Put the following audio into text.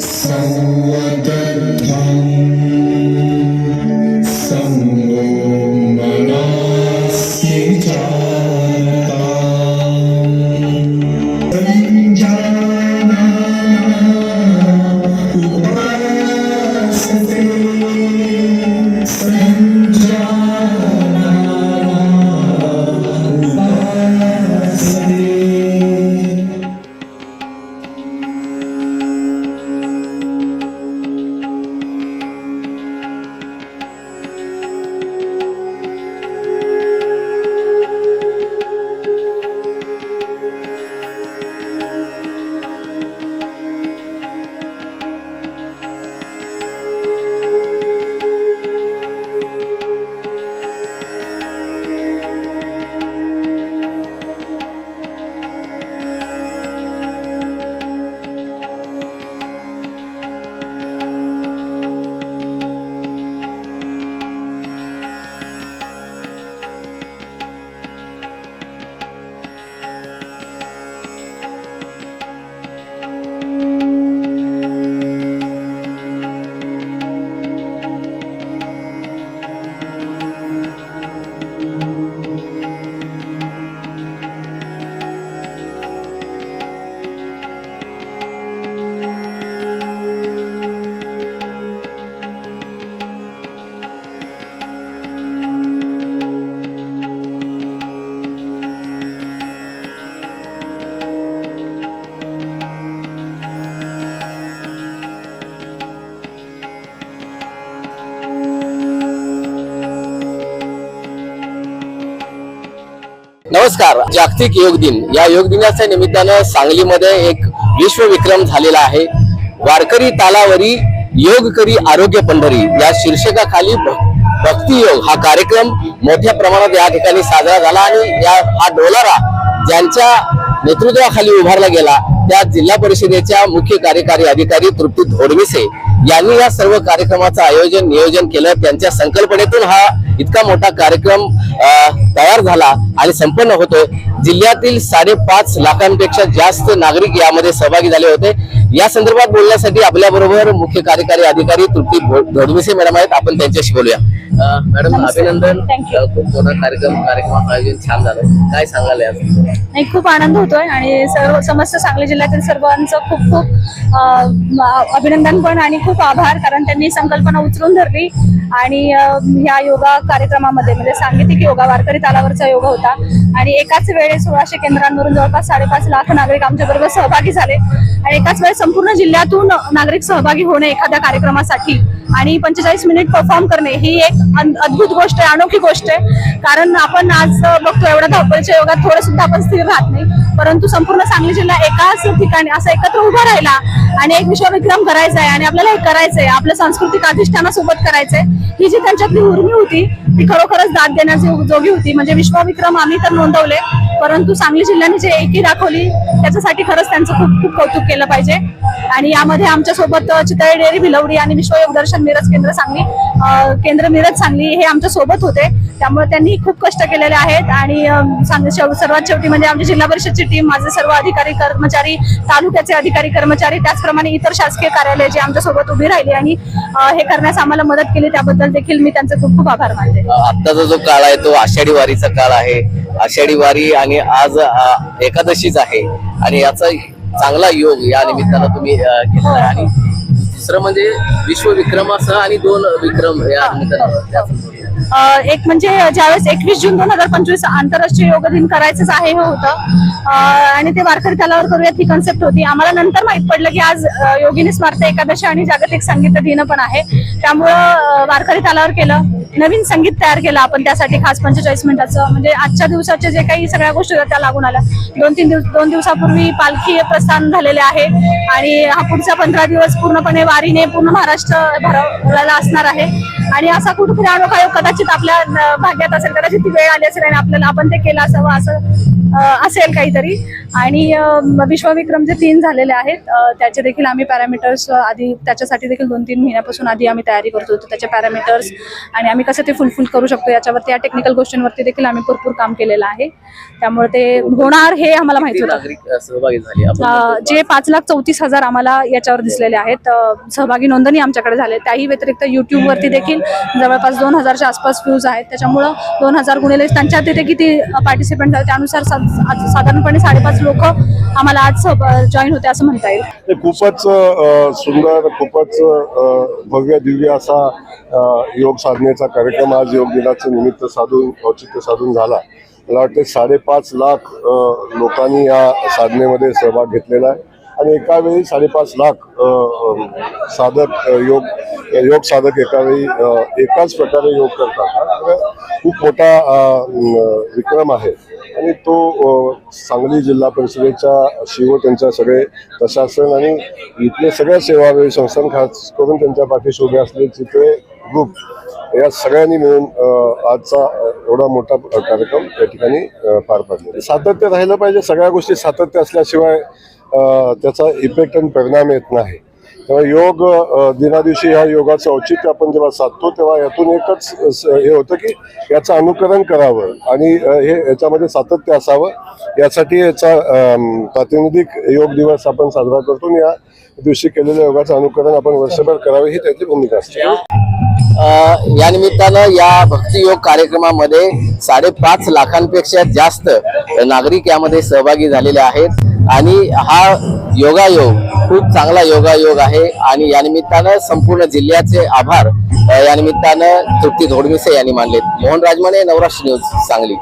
संवदत्तं नमस्कार जागतिक योग दिन. या योग दिनाच्या निमित्तानं सांगलीमध्ये एक विश्वविक्रम झालेला आहे. वारकरी तालावरी योग करी आरोग्य पंढरी. या शीर्षकाखाली भक्ती योग हा कार्यक्रम मोठ्या प्रमाणात या ठिकाणी साजरा झाला आणि या हा डोलारा ज्यांच्या नेतृत्वाखाली उभारला गेला त्या जिल्हा परिषदेच्या मुख्य कार्यकारी अधिकारी तृप्ती धोडविसे यांनी या सर्व कार्यक्रमाचं आयोजन नियोजन केलं. त्यांच्या संकल्पनेतून हा इतका मोठा कार्यक्रम तयार झाला आणि संपन्न होतोय. जिल्ह्यातील साडेपाच लाखांपेक्षा जास्त नागरिक यामध्ये सहभागी झाले होते. या संदर्भात बोलण्यासाठी आपल्याबरोबर मुख्य कार्यकारी अधिकारी तृप्ती धो- धोडविसे मॅडम आहेत. आपण त्यांच्याशी बोलूया. मॅडम. अभिनंदन Thank you. अ, खूप मोठा कार्यक्रम कार्यक्रमाचं आयोजन छान झालं काय सांगाल? नाही खूप आनंद होतोय आणि सर्व समस्त सांगली जिल्ह्यातील सर्वांचं खूप खूप अं, अभिनंदन पण आणि खूप आभार कारण त्यांनी संकल्पना उचलून धरली आणि अं, ह्या योगा कार्यक्रमामध्ये म्हणजे सांगीतिक योगा वारकरी तालावरचा योगा होता आणि एकाच वेळेस सोळाशे केंद्रांवरून जवळपास साडेपाच लाख नागरिक आमच्या बरोबर सहभागी झाले आणि एकाच वेळेस संपूर्ण जिल्ह्यातून नागरिक सहभागी होणे एखाद्या कार्यक्रमासाठी आणि पंचेचाळीस मिनिट परफॉर्म करणे ही एक अद्भुत गोष्ट आहे अनोखी गोष्ट आहे. कारण आपण आज बघतो एवढ्या धावपळीच्या योगात थोडं सुद्धा आपण स्थिर राहत नाही. परंतु संपूर्ण सांगली जिल्हा एकाच ठिकाणी असं एकत्र उभा राहिला आणि एक विश्वविक्रम करायचा आहे आणि आपल्याला हे करायचंय आपल्या सांस्कृतिक अधिष्ठानासोबत करायचंय. ही जी त्यांच्यातली उर्मी होती ती खरोखरच दाद देण्याची जोगी होती. म्हणजे विश्वविक्रम आम्ही तर नोंदवले. परंतु सांगली जिल्ह्याने जे एकी दाखवली त्याच्यासाठी खरंच त्यांचं खूप खूप कौतुक केलं पाहिजे. आणि यामध्ये आमच्यासोबत चितळे डेअरी भिलवडी आणि विश्वयोग दर्शन मिरज केंद्र सांगली केंद्र मिरज सांगली हे आमच्यासोबत होते. त्यामुळे त्यांनी खूप कष्ट केलेले आहेत आणि सांग- शेव- सर्वात शेवटी म्हणजे आमची जिल्हा परिषदची टीम माझे सर्व अधिकारी कर्मचारी तालुक्याचे अधिकारी कर्मचारी त्याचप्रमाणे इतर शासकीय कार्यालय जे आमच्यासोबत उभी राहिली आणि हे करण्यास आम्हाला मदत केली त्याबद्दल देखील मी त्यांचे खूप खूप आभार मानते. आत्ताचा जो काळ आहे तो आषाढी वारीचा काळ आहे. आषाढी वारी आणि आज एकादशीच आहे. आणि याचा चांगला योग या निमित्तानं तुम्ही घेतला आणि दुसरं म्हणजे विश्व विक्रमासह आणि दोन विक्रम या निमित्तानं एक म्हणजे ज्यावेळेस एकवीस जून दोन हजार पंचवीस आंतरराष्ट्रीय योग दिन करायचंच आहे हे होतं. आणि ते वारकरी तलावर करूयात ही कन्सेप्ट होती. आम्हाला नंतर माहीत पडलं की आज योगिनी स्मार्थ एकादशी आणि जागतिक संगीत दिन पण आहे. त्यामुळं वारकरी तालावर केलं. नवीन संगीत तयार केलं आपण त्यासाठी खास पंचेचाळीस मिनिटाचं. म्हणजे आजच्या दिवसाचे जे काही सगळ्या गोष्टी होत्या त्या लागून आल्या. दोन तीन दिवस दोन दिवसापूर्वी पालखी प्रस्थान झालेले आहे आणि हा पुढचा पंधरा दिवस पूर्णपणे वारीने पूर्ण महाराष्ट्र भरवलेला असणार आहे. आणि असा कुठेतरी अनोखा योग कदाचित आपल्या भाग्यात असेल कदाचित ती वेळ आली असेल आणि आपल्याला आपण ते केलं असावं असं असेल काहीतरी. आणि अ, विश्वविक्रम जे तीन झालेले आहेत त्याचे देखील आम्ही पॅरामीटर्स आधी त्याच्यासाठी देखील दोन तीन महिन्यापासून आधी आम्ही तयारी करत होतो त्याचे पॅरामीटर्स आणि आम्ही कसं ते फुलफिल करू शकतो याच्यावरती या टेक्निकल गोष्टींवरती देखील आम्ही भरपूर काम केलेलं आहे. त्यामुळे ते होणार हे आम्हाला माहिती होतं. जे पाच लाख चौतीस हजार आम्हाला याच्यावर दिसलेले आहेत सहभागी नोंदणी आमच्याकडे झाले. त्याही व्यतिरिक्त युट्यूबवरती देखील जवळपास दोन हजारच्या आसपास व्ह्यूज आहेत. त्याच्यामुळं दोन हजार गुणिले त्यांच्या तिथे किती पार्टिसिपेंट झाले त्यानुसार साधारणपणे साडेपाच लोक आम्हाला आज जॉईन होते असं म्हणता येईल. खूपच सुंदर खूपच भव्य दिव्य असा योग साधनेचा कार्यक्रम आज योग दिनाचं निमित्त साधून औचित्य साधून झाला. मला वाटते साडेपाच लाख लोकांनी या साधनेमध्ये सहभाग घेतलेला आहे. आणि एका वेळी साडेपाच लाख साधक योग योग साधक एका वेळी एकाच प्रकारे योग करतात. खूप मोठा विक्रम आहे. आणि तो सांगली जिल्हा परिषदेच्या शिव त्यांच्या सगळे प्रशासन आणि इथले सगळ्या सेवाभावी संस्थान खास करून त्यांच्या पाठीशी उभे असलेले चित्रे ग्रुप या सगळ्यांनी मिळून आजचा एवढा मोठा कार्यक्रम या ठिकाणी पार पडला सातत्य राहिलं पाहिजे सगळ्या गोष्टी सातत्य असल्याशिवाय त्याचा इफेक्ट आणि परिणाम येत नाही. तेव्हा योग दिनादिवशी ह्या योगाचं औचित्य आपण जेव्हा साधतो तेव्हा यातून एकच हे होतं की याचं अनुकरण करावं आणि हे याच्यामध्ये सातत्य असावं. यासाठी याचा प्रातिनिधिक योग दिवस आपण साजरा करतो आणि या दिवशी केलेल्या योगाचं अनुकरण आपण वर्षभर करावे ही त्याची भूमिका असते. या निमित्तानं या भक्तियोग कार्यक्रमामध्ये साडेपाच लाखांपेक्षा जास्त नागरिक यामध्ये सहभागी झालेले आहेत. आणि हा योगायोग खूप चांगला योगायोग आहे आणि या निमित्तानं संपूर्ण जिल्ह्याचे आभार. यानिमित्तानं या निमित्तानं तृप्ती धोडमिसे यांनी मानलेत. मोहन राजमाने नवराष्ट्र न्यूज सांगली.